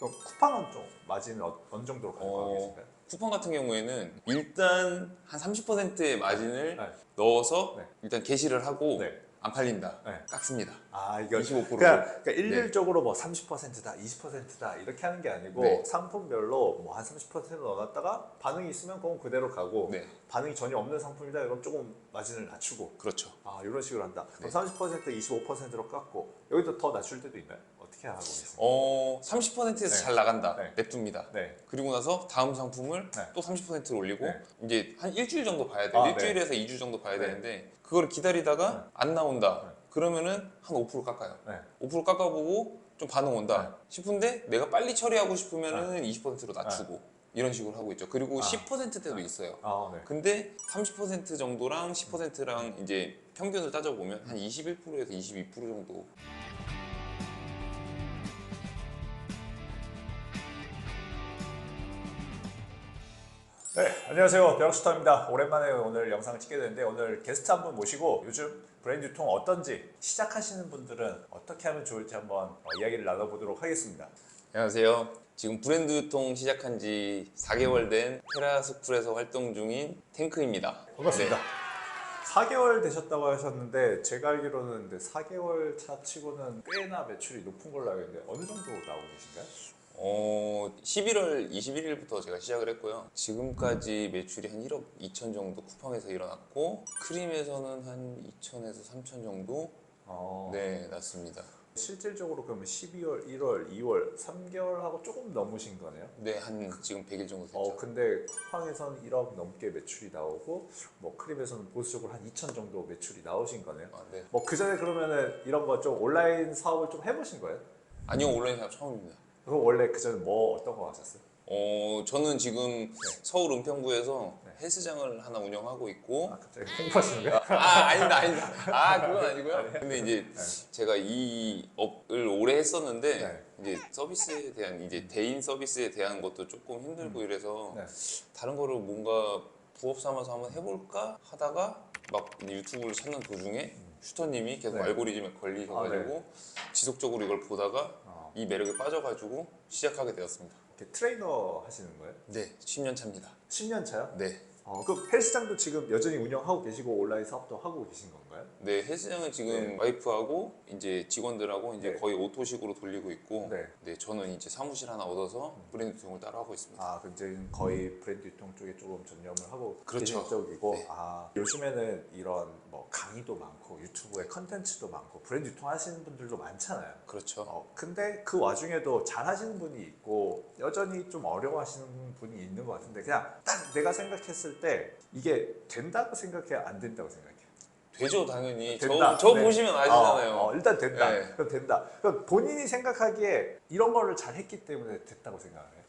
그럼 쿠팡은 좀 마진을 어, 어느 정도로 어, 계신가요? 쿠팡 같은 경우에는 일단 한 30%의 마진을 네. 넣어서 네. 일단 게시를 하고 네. 안 팔린다. 네. 깎습니다. 아 이거 25%. 그냥, 그러니까 일률적으로 뭐 30%다, 20%다 이렇게 하는 게 아니고 네. 상품별로 뭐 한 30% 넣어놨다가 반응이 있으면 그건 그대로 가고 네, 반응이 전혀 없는 상품이다 이건 조금 마진을 낮추고 그렇죠. 아 이런 식으로 한다. 네. 그럼 30% 25%로 깎고 여기도 더 낮출 때도 있나요? 어떻게 하고 계세요? 어, 30%에서 네. 잘 나간다. 네. 냅둡니다. 네. 그리고 나서 다음 상품을 네. 또 30%를 올리고 네. 이제 한 일주일 정도 봐야 돼요. 아, 일주일에서 2주 정도 봐야 네. 되는데 그걸 기다리다가 네. 안 나온다. 네. 그러면은 한 5% 깎아요. 네. 5% 깎아보고 좀 반응 온다 네. 싶은데 내가 빨리 처리하고 싶으면은 20%로 낮추고 이런 식으로 하고 있죠. 그리고 아. 10%대도 있어요. 아 네. 근데 30% 정도랑 10%랑 이제 평균을 따져보면 한 21%에서 22% 정도 네, 안녕하세요. 벼락슈터입니다. 오랜만에 오늘 영상을 찍게 되는데 오늘 게스트 한 분 모시고 요즘 브랜드 유통 어떤지 시작하시는 분들은 어떻게 하면 좋을지 한번 어, 이야기를 나눠보도록 하겠습니다. 안녕하세요. 지금 브랜드 유통 시작한 지 4개월 된 테라스쿨에서 활동 중인 탱크입니다. 반갑습니다. 네. 4개월 되셨다고 하셨는데 제가 알기로는 근데 4개월 차 치고는 꽤나 매출이 높은 걸로 알고 있는데 어느 정도 나오고 계신가요? 어, 11월 21일부터 제가 시작을 했고요. 지금까지 매출이 한 1억 2천 정도 쿠팡에서 일어났고 크림에서는 한 2천에서 3천 정도 어, 네 났습니다. 실질적으로 그러면 12월, 1월, 2월 3개월하고 조금 넘으신 거네요? 네 한 지금 100일 정도 됐죠. 어 근데 쿠팡에서는 1억 넘게 매출이 나오고 뭐 크림에서는 보수적으로 한 2천 정도 매출이 나오신 거네요. 아, 네. 뭐그 전에 그러면은 이런 거 좀 온라인 사업을 좀 해보신 거예요? 아니요 온라인 사업 처음입니다. 그럼 원래 그 전에 뭐 어떤 거 하셨어요? 어 저는 지금 서울 은평구에서 네. 헬스장을 하나 운영하고 있고 아 갑자기 홍보하시는 거예요? 아 아닙니다 아닙니다 아 그건 아니고요 근데 이제 네. 제가 이 업을 오래 했었는데 네. 이제 서비스에 대한 이제 대인 서비스에 대한 것도 조금 힘들고 이래서 네. 다른 거를 뭔가 부업 삼아서 한번 해볼까 하다가 막 유튜브를 찾는 도중에 슈터님이 계속 네. 알고리즘에 걸리셔가지고 지속적으로 이걸 보다가 어, 이 매력에 빠져가지고 시작하게 되었습니다 이렇게 트레이너 하시는 거예요? 네 10년 차입니다 10년 차요? 네 어, 그 헬스장도 지금 여전히 운영하고 계시고 온라인 사업도 하고 계신 건가요? 네, 헬스장은 지금 네. 와이프하고 이제 직원들하고 이제 네. 거의 오토식으로 돌리고 있고, 네. 네. 저는 이제 사무실 하나 얻어서 브랜드 유통을 따로 하고 있습니다. 아, 그럼 이제 거의 브랜드 유통 쪽에 조금 전념을 하고 그렇죠. 쪽이고, 네. 아 요즘에는 이런 뭐 강의도 많고 유튜브에 컨텐츠도 많고 브랜드 유통 하시는 분들도 많잖아요. 그렇죠. 어, 근데 그 와중에도 잘 하시는 분이 있고 여전히 좀 어려워하시는 분이 있는 것 같은데 그냥 딱 내가 생각했을 때 이게 된다고 생각해요, 안 된다고 생각해요. 되죠, 당연히. 된다. 저, 저 네. 보시면 아시잖아요. 어, 어, 일단 된다. 네. 그럼 된다. 그럼 본인이 생각하기에 이런 거를 잘 했기 때문에 됐다고 생각해요.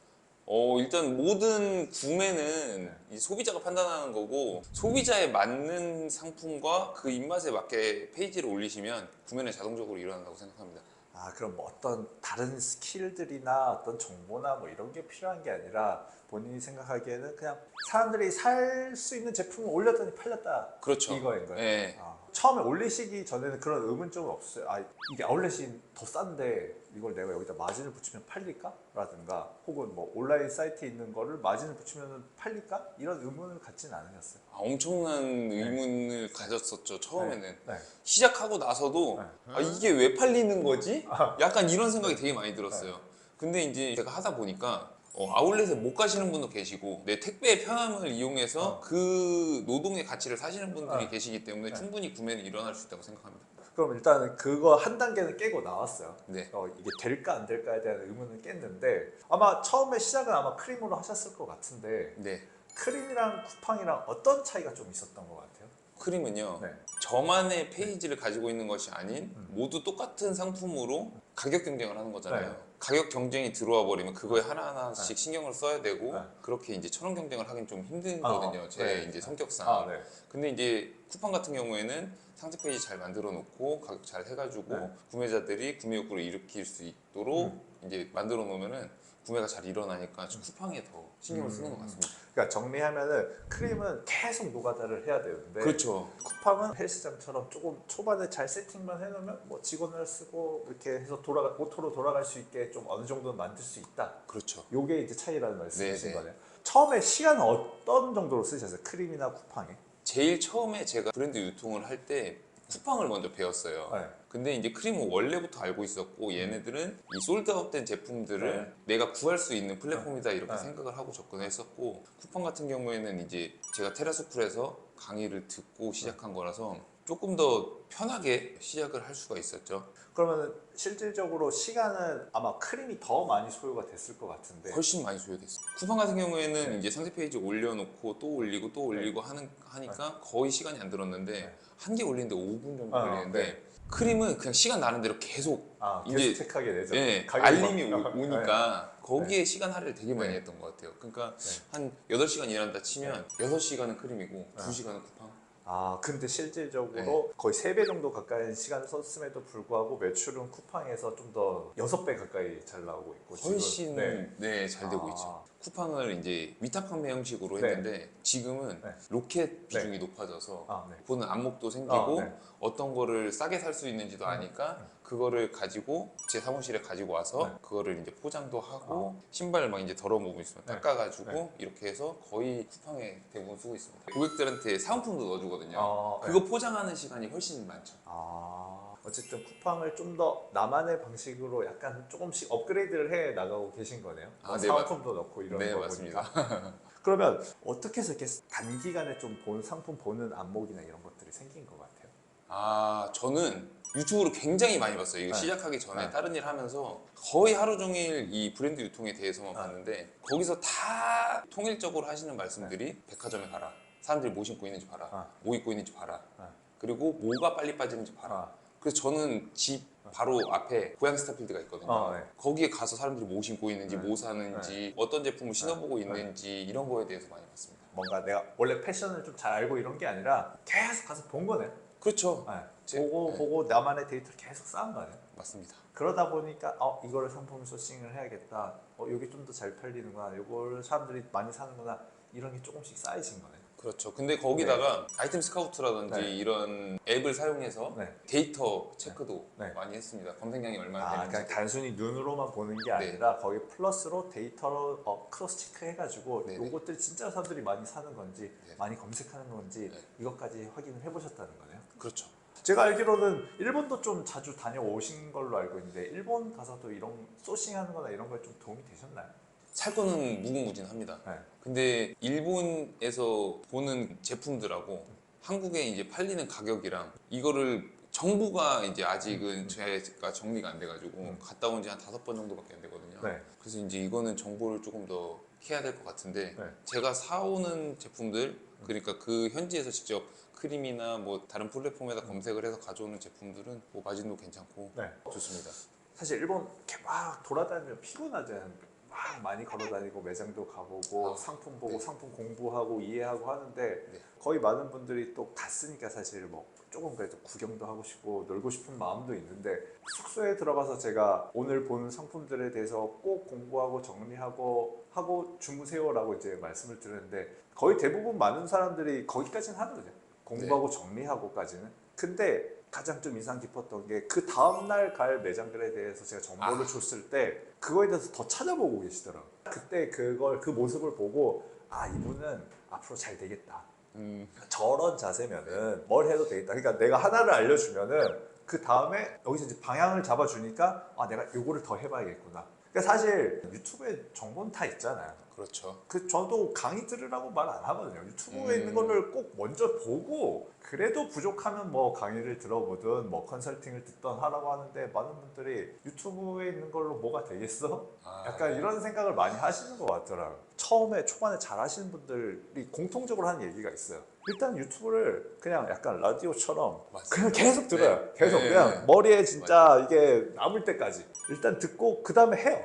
어, 일단 모든 구매는 이 소비자가 판단하는 거고, 소비자에 맞는 상품과 그 입맛에 맞게 페이지를 올리시면 구매는 자동적으로 일어난다고 생각합니다. 아 그럼 뭐 어떤 다른 스킬들이나 어떤 정보나 뭐 이런 게 필요한 게 아니라 본인이 생각하기에는 그냥 사람들이 살 수 있는 제품을 올렸더니 팔렸다 그렇죠. 이거인 거예요. 네. 아, 처음에 올리시기 전에는 그런 의문점은 없어요. 아 이게 아울렛이 더 싼데 이걸 내가 여기다 마진을 붙이면 팔릴까? 라든가 혹은 뭐 온라인 사이트에 있는 거를 마진을 붙이면 팔릴까? 이런 의문을 갖지는 않으셨어요. 아, 엄청난 의문을 가졌었죠, 처음에는. 네. 시작하고 나서도 네. 아, 이게 왜 팔리는 거지? 약간 이런 생각이 되게 많이 들었어요. 근데 이제 제가 하다 보니까 어, 아울렛에 못 가시는 분도 계시고 내 택배의 편함을 이용해서 어. 그 노동의 가치를 사시는 분들이 어. 계시기 때문에 네. 충분히 구매는 일어날 수 있다고 생각합니다. 그럼 일단은 그거 한 단계는 깨고 나왔어요. 네. 어, 이게 될까 안 될까에 대한 의문을 깼는데 아마 처음에 시작은 아마 크림으로 하셨을 것 같은데 네. 크림이랑 쿠팡이랑 어떤 차이가 좀 있었던 것 같아요? 크림은요. 네. 저만의 페이지를 가지고 있는 것이 아닌 음. 모두 똑같은 상품으로 가격 경쟁을 하는 거잖아요. 네. 가격 경쟁이 들어와 버리면 그거에 하나하나씩 신경을 써야 되고 네. 그렇게 이제 천원 경쟁을 하긴 좀 힘들거든요. 아, 제 네. 이제 성격상. 아, 네. 근데 이제 쿠팡 같은 경우에는 상세 페이지 잘 만들어 놓고 가격 잘 해가지고 네. 구매자들이 구매 욕구를 일으킬 수 있도록 음. 이제 만들어 놓으면은 구매가 잘 일어나니까 좀 쿠팡에 더 신경을 쓰는 것 같습니다. 그러니까 정리하면은 크림은 계속 노가다를 해야 되는데 그렇죠. 쿠팡은 헬스장처럼 조금 초반에 잘 세팅만 해놓으면 뭐 직원을 쓰고 이렇게 해서 돌아가 오토로 돌아갈 수 있게 좀 어느 정도는 만들 수 있다. 그렇죠. 요게 이제 차이라는 말씀이신 네, 네. 거네요. 처음에 시간은 어떤 정도로 쓰셨어요? 크림이나 쿠팡에? 제일 처음에 제가 브랜드 유통을 할 때 쿠팡을 먼저 배웠어요. 네. 근데 이제 크림은 원래부터 알고 있었고 얘네들은 이 솔드아웃된 제품들을 네. 내가 구할 수 있는 플랫폼이다 이렇게 네. 생각을 하고 접근했었고 쿠팡 같은 경우에는 이제 제가 테라스쿨에서 강의를 듣고 시작한 거라서 조금 더 편하게 시작을 할 수가 있었죠. 그러면 실질적으로 시간은 아마 크림이 더 많이 소요가 됐을 것 같은데 훨씬 많이 소요됐어요. 쿠팡 같은 경우에는 이제 상세 페이지 올려놓고 또 올리고 또 올리고 하는 하니까 거의 시간이 안 들었는데 네. 한 개 올리는데 5분 정도 아, 걸리는데 네. 크림은 그냥 시간 나는 대로 계속 아, 계속 이제- 체크하게 되죠. 예, 알림이 막- 오, 니까 거기에 시간 할애를 되게 많이 네. 했던 것 같아요. 그러니까 네. 한 8시간 일한다 치면 6시간은 크림이고 2시간은 쿠팡. 아 근데 실질적으로 네. 거의 3배 정도 가까이 시간을 썼음에도 불구하고 매출은 쿠팡에서 좀 더 6배 가까이 잘 나오고 있고. 훨씬 네. 네, 잘 되고 아. 있죠. 쿠팡을 이제 위탁 판매 형식으로 네. 했는데 지금은 네. 로켓 비중이 높아져서 아, 네. 보는 안목도 생기고 아, 네. 어떤 거를 싸게 살 수 있는지도 아니까 그거를 가지고 제 사무실에 가지고 와서 네. 그거를 이제 포장도 하고 신발 막 이제 더러운 부분 있으면 네. 닦아가지고 네. 이렇게 해서 거의 쿠팡에 대부분 쓰고 있습니다. 고객들한테 사은품도 넣어주거든요. 아, 네. 그거 포장하는 시간이 훨씬 많죠. 아 어쨌든 쿠팡을 좀 더 나만의 방식으로 약간 조금씩 업그레이드를 해 나가고 계신 거네요. 아, 네, 사은품도 넣고 이런 네 거 맞습니다. 보니까. 그러면 어떻게 해서 이렇게 단기간에 좀 본 상품 보는 안목이나 이런 것들이 생긴 것 같아요. 아 저는 유튜브로 굉장히 많이 봤어요. 이거 네. 시작하기 전에 네. 다른 일 하면서 거의 하루 종일 이 브랜드 유통에 대해서만 네. 봤는데 거기서 다 통일적으로 하시는 말씀들이 백화점에 가라. 사람들이 뭐 신고 있는지 봐라. 아. 뭐 입고 있는지 봐라. 네. 그리고 뭐가 빨리 빠지는지 봐라. 아, 그래서 저는 집 바로 앞에 고양 스타필드가 있거든요. 어, 네. 거기에 가서 사람들이 뭐 신고 있는지 네. 뭐 사는지 어떤 제품을 신어보고 네. 있는지 이런 거에 대해서 많이 봤습니다. 뭔가 내가 원래 패션을 좀 잘 알고 이런 게 아니라 계속 가서 본 거네. 그렇죠. 네. 제- 보고 네. 보고 나만의 데이터를 계속 쌓은 거네. 맞습니다. 그러다 보니까 어 이거를 상품 소싱을 해야겠다. 어 여기 좀 더 잘 팔리는구나. 이걸 사람들이 많이 사는구나. 이런 게 조금씩 쌓이신 거네. 그렇죠. 근데 거기다가 아이템 스카우트라든지 네. 이런 앱을 사용해서 네. 데이터 체크도 네. 많이 했습니다. 검색량이 얼마나 아, 되는지. 그냥 단순히 눈으로만 보는 게 네. 아니라 거기 플러스로 데이터로 어, 크로스 체크 해가지고 네네. 요것들 진짜 사람들이 많이 사는 건지 네. 많이 검색하는 건지 네. 이것까지 확인을 해보셨다는 거네요. 그렇죠. 제가 알기로는 일본도 좀 자주 다녀오신 걸로 알고 있는데 일본 가서도 이런 소싱하는 거나 이런 거에 좀 도움이 되셨나요? 살 거는 무궁무진합니다. 네. 근데 일본에서 보는 제품들하고 한국에 이제 팔리는 가격이랑 이거를 정부가 이제 아직은 제가 정리가 안 돼가지고 음. 갔다 온 지 한 다섯 번 정도밖에 안 되거든요. 네. 그래서 이제 이거는 정보를 조금 더 해야 될 것 같은데 네. 제가 사오는 제품들 그러니까 그 현지에서 직접 크림이나 뭐 다른 플랫폼에다 검색을 해서 가져오는 제품들은 뭐 마진도 괜찮고 네. 좋습니다. 사실 일본 이렇게 막 돌아다니면 피곤하잖아요. 막 많이 걸어다니고 매장도 가보고 아, 상품 보고 네. 상품 공부하고 이해하고 하는데 네. 거의 많은 분들이 또 갔으니까 사실 뭐 조금 그래도 구경도 하고 싶고 놀고 싶은 마음도 있는데 숙소에 들어가서 제가 오늘 보는 상품들에 대해서 꼭 공부하고 정리하고 하고 주무세요라고 이제 말씀을 드렸는데 거의 대부분 많은 사람들이 거기까지는 하거든요. 공부하고 정리하고까지는. 근데 가장 좀 인상 깊었던 게 그 다음날 갈 매장들에 대해서 제가 정보를 아. 줬을 때 그거에 대해서 더 찾아보고 계시더라고요. 그때 그걸 그 모습을 보고 아 이분은 앞으로 잘 되겠다. 음, 저런 자세면은 뭘 해도 되겠다. 그러니까 내가 하나를 알려주면은 그 다음에 여기서 이제 방향을 잡아주니까 아 내가 요거를 더 해봐야겠구나. 그러니까 사실 유튜브에 정보는 다 있잖아요. 그렇죠. 그 저도 강의 들으라고 말 안 하거든요. 유튜브에 음. 있는 거를 꼭 먼저 보고 그래도 부족하면 뭐 강의를 들어보든 뭐 컨설팅을 듣던 하라고 하는데 많은 분들이 유튜브에 있는 걸로 뭐가 되겠어? 아, 약간 이런 생각을 많이 하시는 것 같더라고요. 처음에 초반에 잘 하시는 분들이 공통적으로 하는 얘기가 있어요. 일단 유튜브를 그냥 약간 라디오처럼 맞습니다. 그냥 계속 들어요. 네. 계속 네. 그냥 머리에 진짜 이게 남을 때까지 일단 듣고 그 다음에 해요.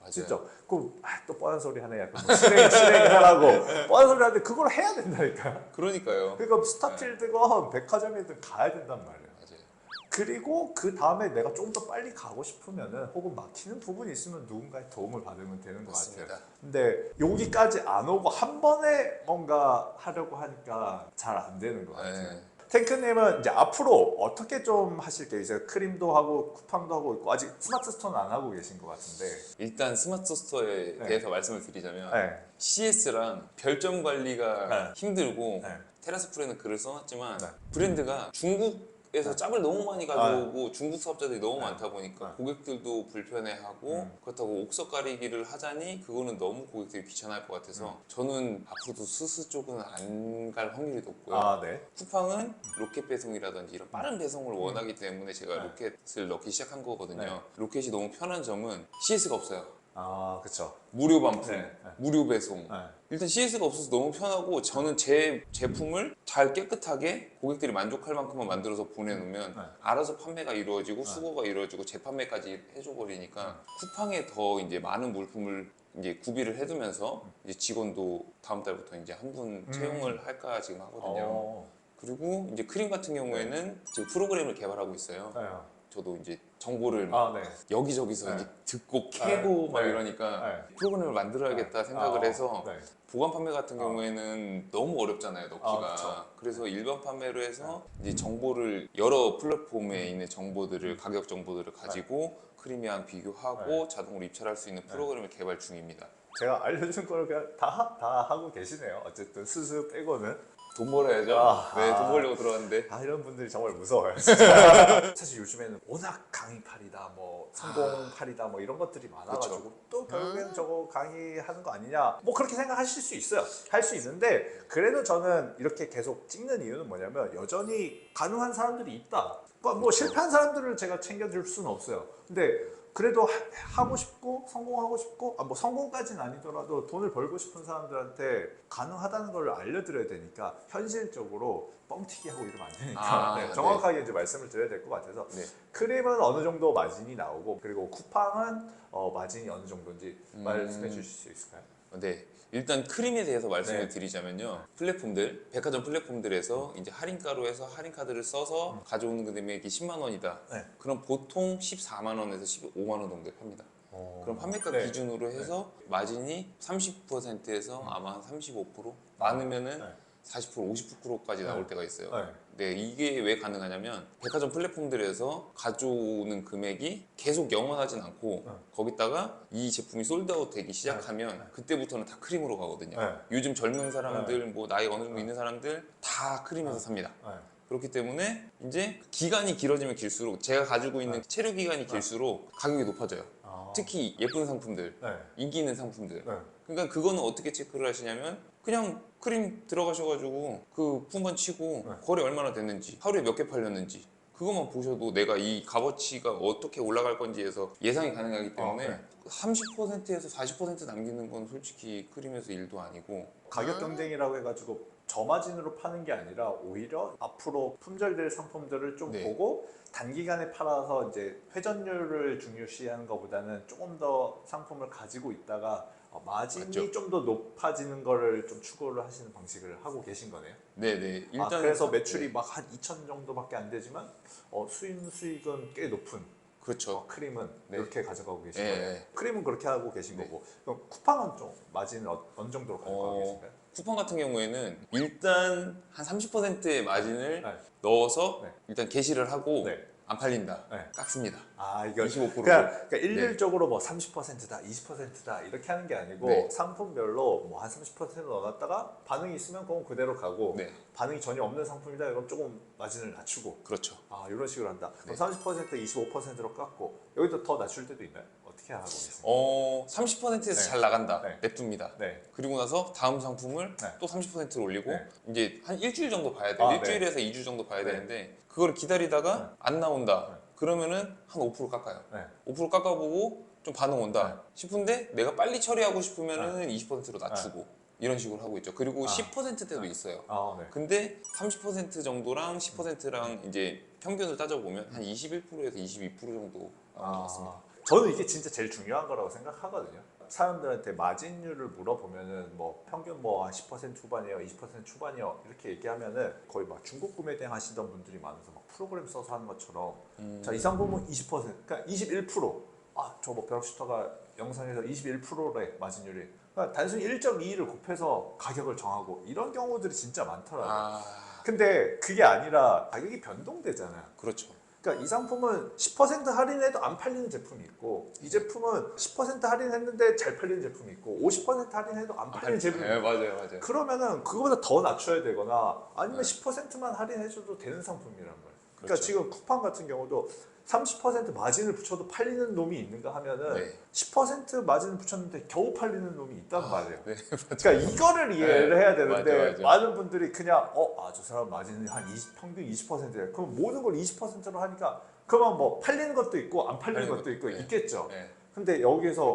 맞아요. 진짜. 그럼 아, 또 뻔한 소리 하네. 약간 뭐 실행 실행하라고 뻔한 소리 하는데 그걸 해야 된다니까. 그러니까요. 그러니까 스타필드건 백화점이든 가야 된단 말이에요. 맞아요. 그리고 그 다음에 내가 좀더 빨리 가고 싶으면은 혹은 막히는 부분이 있으면 누군가의 도움을 받으면 되는 것 같아요. 맞습니다. 근데 여기까지 안 오고 한 번에 뭔가 하려고 하니까 잘 안 되는 것 같아요. 네. 탱크님은 이제 앞으로 어떻게 좀 하실게요? 이제 크림도 하고 쿠팡도 하고 있고 아직 스마트 스토어는 안 하고 계신 것 같은데. 일단 스마트 스토어에 네. 대해서 말씀을 드리자면 네. CS랑 별점 관리가 네. 힘들고 네. 테라스 프레는 글을 써놨지만 네. 브랜드가 중국 네. 짭을 너무 많이 가져오고 중국 사업자들이 너무 네. 많다 보니까 네. 고객들도 불편해하고 음. 그렇다고 옥석 가리기를 하자니 그거는 너무 고객들이 귀찮아할 것 같아서 음. 저는 앞으로도 스스 쪽은 안 갈 확률이 높고요. 아 네. 쿠팡은 로켓 배송이라든지 이런 빠른 배송을 원하기 때문에 제가 네. 로켓을 넣기 시작한 거거든요. 네. 로켓이 너무 편한 점은 CS가 없어요. 아 그렇죠. 무료 반품, 네, 네. 무료 배송. 네. 일단 CS가 없어서 너무 편하고 저는 제 제품을 잘 깨끗하게 고객들이 만족할 만큼만 만들어서 보내놓으면 네. 알아서 판매가 이루어지고 네. 수거가 이루어지고 재판매까지 해줘버리니까 쿠팡에 더 이제 많은 물품을 이제 구비를 해두면서 이제 직원도 다음 달부터 이제 한분 음. 채용을 할까 지금 하거든요. 어. 그리고 이제 크림 같은 경우에는 지금 프로그램을 개발하고 있어요. 네. 저도 이제 정보를 막 아 네. 여기저기서 네. 이제 듣고 캐고 네. 막 네. 이러니까 네. 프로그램을 만들어야겠다 생각을 아, 해서 네. 보관 판매 같은 어. 경우에는 너무 어렵잖아요 넣기가 아. 그래서 일반 판매로 해서 이제 정보를 여러 플랫폼에 음. 있는 정보들을 가격 정보들을 가지고 크리미랑 비교하고 네. 자동으로 입찰할 수 있는 프로그램을 개발 중입니다 제가 알려준 거를 그냥 다, 다 하고 계시네요. 어쨌든 수수 빼고는. 돈 벌어야죠 아, 네돈 아. 벌려고 들어갔는데 아 이런 분들이 정말 무서워요. 사실 요즘에는 워낙 강의팔이다, 뭐 성공팔이다, 뭐 이런 것들이 많아가지고 또 결국에는 저거 강의하는 거 아니냐, 뭐 그렇게 생각하실 수 있어요. 할 수 있는데 그래도 저는 이렇게 계속 찍는 이유는 뭐냐면 여전히 가능한 사람들이 있다. 그러니까 뭐 실패한 사람들을 제가 챙겨줄 수는 없어요. 근데 그래도 하- 하고 싶고 성공하고 싶고 아, 뭐 성공까지는 아니더라도 돈을 벌고 싶은 사람들한테 가능하다는 걸 알려드려야 되니까 현실적으로 뻥튀기 하고 이러면 안 되니까 아, 네, 네. 정확하게 이제 말씀을 드려야 될 것 같아서 네. 크림은 어느 정도 마진이 나오고 그리고 쿠팡은 어, 마진이 어느 정도인지 음. 말씀해 주실 수 있을까요? 네. 일단 크림에 대해서 말씀을 네. 드리자면요. 플랫폼들, 백화점 플랫폼들에서 이제 할인가로 해서 할인 카드를 써서 가져오는 그 금액이 10만 원이다. 네. 그럼 보통 14만 원에서 15만 원 정도에 팝니다. 그럼 판매가 네. 기준으로 해서 마진이 30%에서 아마 한 35% 많으면은 네. 40% 50%까지 나올 때가 있어요. 네. 네, 이게 왜 가능하냐면 백화점 플랫폼들에서 가져오는 금액이 계속 영원하진 않고 네. 거기다가 이 제품이 솔드아웃 되기 시작하면 네. 그때부터는 다 크림으로 가거든요. 네. 요즘 젊은 사람들, 뭐 나이 어느 정도 있는 사람들 다 크림에서 네. 삽니다. 네. 그렇기 때문에 이제 기간이 길어지면 길수록 제가 가지고 있는 체류 기간이 길수록 가격이 높아져요. 아. 특히 예쁜 상품들, 네. 인기 있는 상품들. 네. 그러니까 그거는 어떻게 체크를 하시냐면 그냥 크림 들어가셔가지고 그 품번 치고 네. 거래 얼마나 됐는지 하루에 몇 개 팔렸는지 그것만 보셔도 내가 이 값어치가 어떻게 올라갈 건지에서 예상이 가능하기 때문에 어, 네. 30%에서 40% 남기는 건 솔직히 크림에서 일도 아니고 가격 경쟁이라고 해가지고 저마진으로 파는 게 아니라 오히려 앞으로 품절될 상품들을 좀 네. 보고 단기간에 팔아서 이제 회전율을 중요시하는 것보다는 조금 더 상품을 가지고 있다가 어, 마진이 맞죠. 좀 더 높아지는 거를 좀 추구를 하시는 방식을 하고 계신 거네요. 네네 아, 그래서 매출이 막 한 2천 정도밖에 안 되지만 어, 수익 수익은 꽤 높은 그렇죠 어, 크림은 네. 이렇게 가져가고 계신 네, 거예요. 네. 크림은 그렇게 하고 계신 네. 거고 그럼 쿠팡은 좀 마진을 어, 어느 정도로 가져가고 어, 계신가요? 쿠팡 같은 경우에는 일단 한 30%의 마진을 네. 넣어서 네. 일단 게시를 하고 네. 안 팔린다 네. 깎습니다 아 이거 25%. 그러니까, 그러니까 일률적으로 뭐 30%다, 20%다 이렇게 하는 게 아니고 네. 상품별로 뭐 한 30% 넣어놨다가 반응이 있으면 그건 그대로 가고 네 반응이 전혀 없는 상품이다 그럼 조금 마진을 낮추고 그렇죠 아 이런 식으로 한다. 네. 그럼 30% 25%로 깎고 여기도 더 낮출 때도 있나요? 어떻게 하고 계세요? 어 30%에서 네. 잘 나간다 네. 냅둡니다 네. 그리고 나서 다음 상품을 네. 또 30%를 올리고 네. 이제 한 일주일 정도 봐야 돼요 아, 일주일에서 이 2주 정도 봐야 네. 되는데 그걸 기다리다가 네. 안 나온다 네. 그러면은 한 5% 깎아요 네. 5% 깎아보고 좀 반응 온다 네. 싶은데 내가 빨리 처리하고 싶으면은 20%로 낮추고 네. 이런 식으로 하고 있죠 그리고 아. 10%대도 있어요 아 네. 근데 30% 정도랑 10%랑 이제 평균을 따져보면 한 21%에서 22% 정도 같습니다. 아, 저는 이게 진짜 제일 중요한 거라고 생각하거든요. 사람들한테 마진율을 물어보면은 뭐 평균 뭐 한 10% 후반이에요, 20% 초반이요 이렇게 얘기하면은 거의 막 중고 구매 대행 하시던 분들이 많아서 막 프로그램 써서 하는 것처럼 음. 자 이 상품은 20% 그러니까 21%아저뭐 벼락슈터가 영상에서 21%래 마진율이 그러니까 단순히 1.2를 곱해서 가격을 정하고 이런 경우들이 진짜 많더라고요. 아 근데 그게 아니라 가격이 변동되잖아요. 그렇죠. 그러니까 이 상품은 10% 할인해도 안 팔리는 제품이 있고 이 제품은 10% 할인했는데 잘 팔리는 제품이 있고 50% 할인해도 안 팔리는 제품이 네, 있고 맞아요, 맞아요. 그러면은 그거보다 더 낮춰야 되거나 아니면 네. 10%만 할인해줘도 되는 상품이란 말이에요. 그러니까 그렇죠. 지금 쿠팡 같은 경우도 30% 마진을 붙여도 팔리는 놈이 있는가 하면은 네. 10% 마진을 붙였는데 겨우 팔리는 놈이 있단 말이에요. 네, 그러니까 이거를 이해를 네, 해야 되는데 맞아, 맞아. 많은 분들이 그냥 어, 아, 저 사람 마진이 한 20, 평균 20%래. 그럼 모든 걸 20%로 하니까 그러면 뭐 팔리는 것도 있고 안 팔리는 것도 있고 네. 있겠죠. 네. 근데 여기서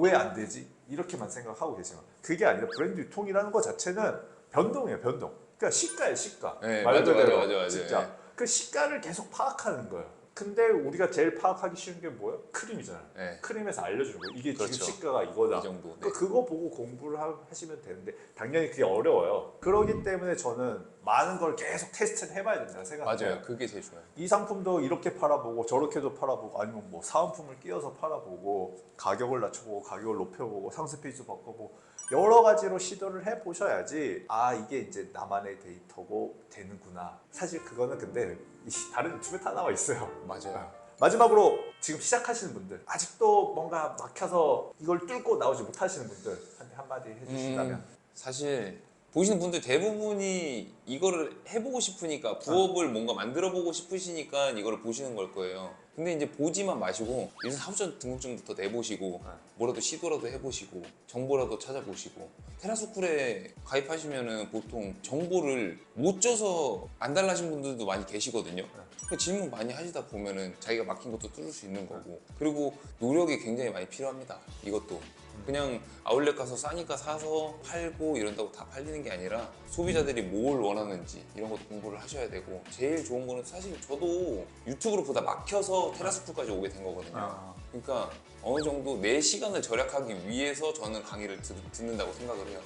왜 안 되지? 이렇게만 생각하고 계시면 그게 아니라 브랜드 유통이라는 것 자체는 변동이에요, 변동. 그러니까 시가예요, 시가. 네, 말 맞아, 그대로 맞아, 맞아, 맞아. 진짜 네. 그 시가를 계속 파악하는 거예요. 근데 우리가 제일 파악하기 쉬운 게 뭐예요? 크림이잖아요. 네. 크림에서 알려주는 거예요. 이게 그렇죠. 지금 시가가 이거다. 이 정도. 네. 그러니까 그거 보고 공부를 하, 하시면 되는데 당연히 그게 어려워요. 그러기 때문에 저는 많은 걸 계속 테스트를 해봐야 된다 생각해요. 맞아요. 그게 제일 좋아요. 이 상품도 이렇게 팔아보고 저렇게도 팔아보고 아니면 뭐 사은품을 끼워서 팔아보고 가격을 낮춰보고 가격을 높여보고 상세 페이지 바꿔보고 여러 가지로 시도를 해 보셔야지 아 이게 이제 나만의 데이터고 되는구나. 사실 그거는 근데 이 다른 유튜브에 다 나와 있어요. 맞아요. 마지막으로 지금 시작하시는 분들 아직도 뭔가 막혀서 이걸 뚫고 나오지 못하시는 분들한테 한마디 해주신다면 음, 사실 보시는 분들 대부분이 이거를 해보고 싶으니까 부업을 뭔가 만들어보고 싶으시니까 이거를 보시는 걸 거예요. 근데 이제 보지만 마시고 일단 사업자 등록증부터 내보시고 네. 뭐라도 시도라도 해보시고 정보라도 찾아보시고 테라스쿨에 가입하시면은 보통 정보를 못 줘서 안 달라진 분들도 많이 계시거든요. 그 질문 많이 하시다 보면은 자기가 막힌 것도 뚫을 수 있는 거고 그리고 노력이 굉장히 많이 필요합니다. 이것도 그냥 아울렛 가서 싸니까 사서 팔고 이런다고 다 팔리는 게 아니라 소비자들이 뭘 원하는지 이런 것도 공부를 하셔야 되고 제일 좋은 거는 사실 저도 유튜브로 보다 막혀서 테라스쿨까지 오게 된 거거든요. 아, 그러니까 어느 정도 내 시간을 절약하기 위해서 저는 강의를 듣, 듣는다고 생각을 해요.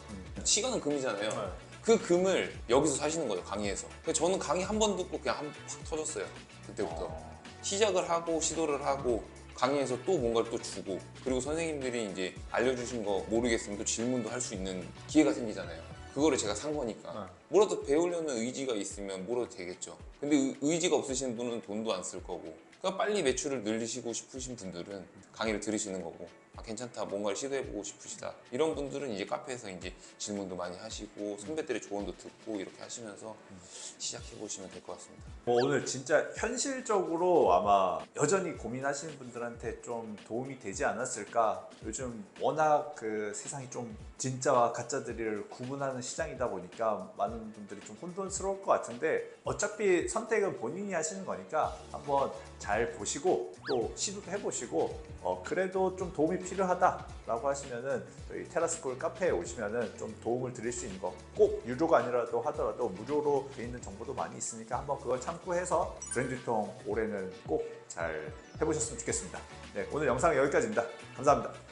시간은 금이잖아요. 네. 그 금을 여기서 사시는 거예요, 강의에서. 저는 강의 한 번 듣고 그냥 한팍 터졌어요. 그때부터. 어. 시작을 하고 시도를 하고 강의에서 또 뭔가를 또 주고 그리고 선생님들이 이제 알려주신 거 모르겠으면 또 질문도 할 수 있는 기회가 생기잖아요. 그거를 제가 산 거니까 네. 뭐라도 배우려는 의지가 있으면 뭐라도 되겠죠. 근데 의- 의지가 없으신 분은 돈도 안 쓸 거고 그러니까 빨리 매출을 늘리시고 싶으신 분들은 강의를 들으시는 거고 아 괜찮다 뭔가를 시도해보고 싶으시다 이런 분들은 이제 카페에서 이제 질문도 많이 하시고 선배들의 조언도 듣고 이렇게 하시면서 시작해 보시면 될 것 같습니다. 뭐 오늘 진짜 현실적으로 아마 여전히 고민하시는 분들한테 좀 도움이 되지 않았을까. 요즘 워낙 그 세상이 좀 진짜와 가짜들을 구분하는 시장이다 보니까 많은 분들이 좀 혼돈스러울 것 같은데 어차피 선택은 본인이 하시는 거니까 한번 잘 보시고 또 시도도 해보시고 어, 그래도 좀 도움이 필요하다라고 하시면은 저희 테라스쿨 카페에 오시면은 좀 도움을 드릴 수 있는 거 꼭 유료가 아니라도 하더라도 무료로 돼 있는 정보도 많이 있으니까 한번 그걸 참고해서 브랜드 유통 올해는 꼭 잘 해보셨으면 좋겠습니다. 네, 오늘 영상은 여기까지입니다. 감사합니다.